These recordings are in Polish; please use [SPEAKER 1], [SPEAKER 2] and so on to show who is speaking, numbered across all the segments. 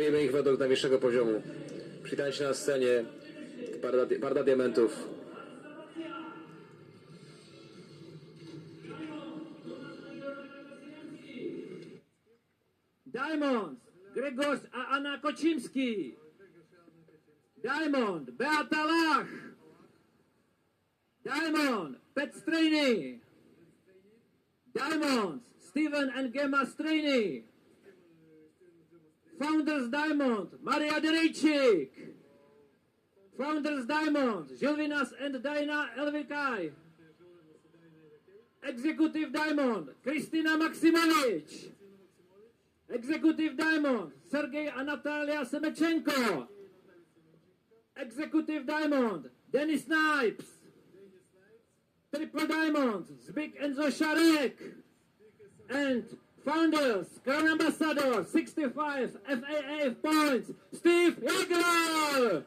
[SPEAKER 1] Wiemy ich według najwyższego poziomu. Przywitajcie na scenie Parda, Parda Diamentów.
[SPEAKER 2] Diamonds, Grzegorz a Anna Kocimski. Diamond, Beata Lach. Diamond, Pet Strejny. Diamonds, Steven and Gemma Strejny. Founders Diamond, Maria Derejczyk. Founders Diamond, Jovinas and Dana Elvikai. Executive Diamond, Kristina Maksimowicz. Executive Diamond, Sergei Natalia Semechenko. Executive Diamond, Dennis Snipes. Triple Diamond, Zbig Enzo Sharek. And founders, Crown Ambassador, 65 FAA points, Steve Yeager.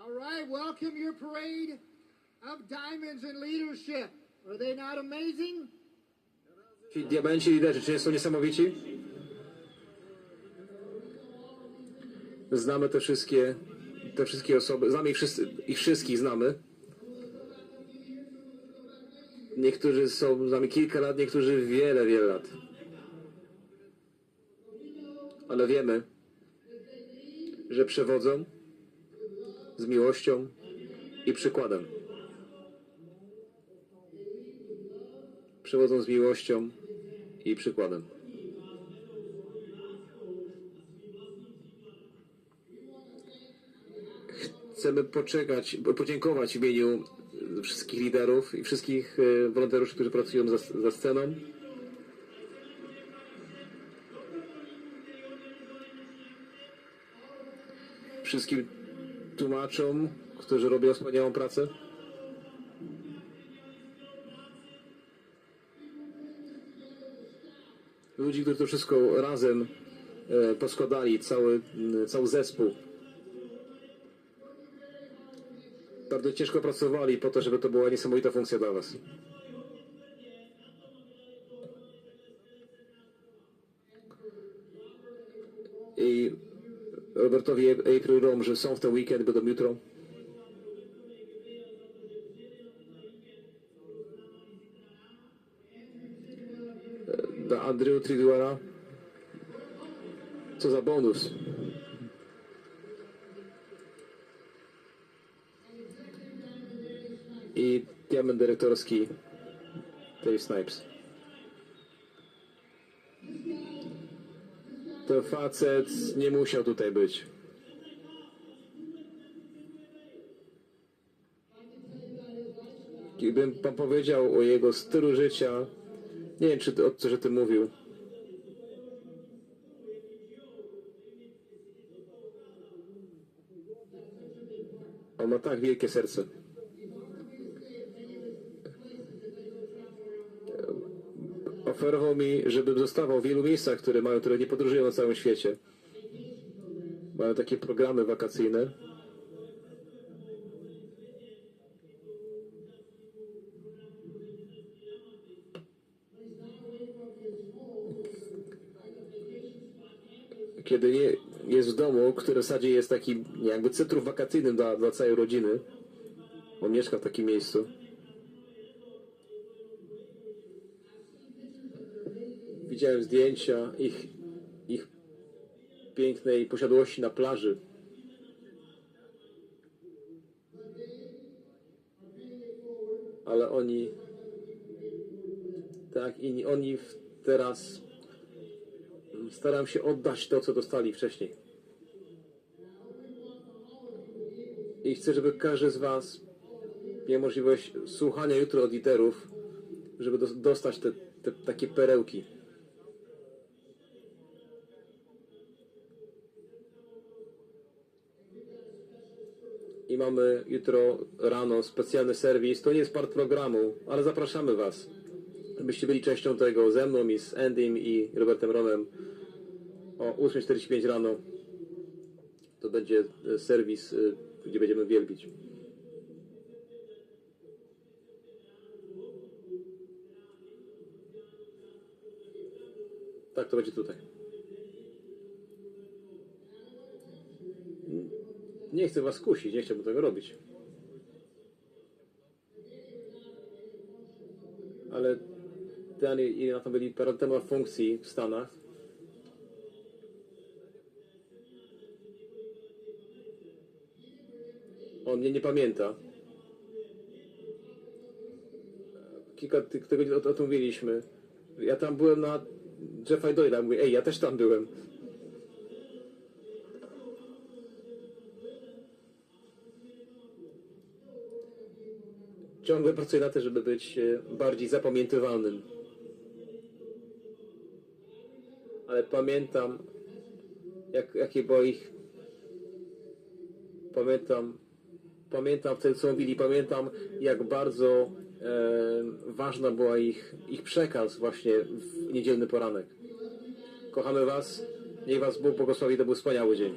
[SPEAKER 3] All right, welcome your parade of diamonds and leadership. Are they not amazing?
[SPEAKER 1] Ci diamenci liderzy, czy nie są niesamowici? Znamy te wszystkie, te wszystkie osoby, znamy ich, wszyscy, ich wszystkich znamy. Niektórzy są z nami kilka lat, niektórzy wiele, wiele lat. Ale wiemy, że przewodzą z miłością i przykładem. Przewodzą z miłością i przykładem. Chcemy poczekać, podziękować w imieniu wszystkich liderów i wszystkich e, wolontariuszy, którzy pracują za, za sceną. Wszystkim tłumaczom, którzy robią wspaniałą pracę. ludzi, którzy to wszystko razem e, poskładali, cały, cały zespół. Bardzo ciężko pracowali po to, żeby to była niesamowita funkcja dla Was. I Robertowi April Rom, że są w ten weekend, będą jutro. dla Andrew Triduara. Co za bonus. I diament dyrektorski Dave Snipes. Ten facet nie musiał tutaj być. Gdybym pan powiedział o jego stylu życia, nie wiem, czy ty, o co, że ty mówił. On ma tak wielkie serce. Oferował mi, żebym zostawał w wielu miejscach, które mają, które nie podróżują na całym świecie. Mają takie programy wakacyjne. kiedy nie jest w domu, który w zasadzie jest takim jakby centrum wakacyjnym dla, dla całej rodziny. On mieszka w takim miejscu. Widziałem zdjęcia ich, ich pięknej posiadłości na plaży. Ale oni tak, i oni teraz staram się oddać to, co dostali wcześniej. I chcę, żeby każdy z Was miał możliwość słuchania jutro od liderów, żeby dos- dostać te, te takie perełki. I mamy jutro rano specjalny serwis. To nie jest part programu, ale zapraszamy Was, żebyście byli częścią tego ze mną i z Andym i Robertem Ronem o 8.45 rano. To będzie e, serwis, e, gdzie będziemy wielbić. Tak, to będzie tutaj. Nie chcę was kusić, nie chciałbym tego robić. Ale ten i na to byli temat funkcji w Stanach. On mnie nie pamięta. Kilka ty- tygodni o, o tym mówiliśmy. Ja tam byłem na Jeffa Doyle'a. Mówię, ej, ja też tam byłem. Ciągle pracuję na to, żeby być e, bardziej zapamiętywalnym. Ale pamiętam, jak, jakie było ich. Pamiętam, pamiętam wtedy, co mówili, pamiętam, jak bardzo e, ważna była ich, ich przekaz właśnie w niedzielny poranek. Kochamy Was, niech Was Bóg błogosławi, to był wspaniały dzień.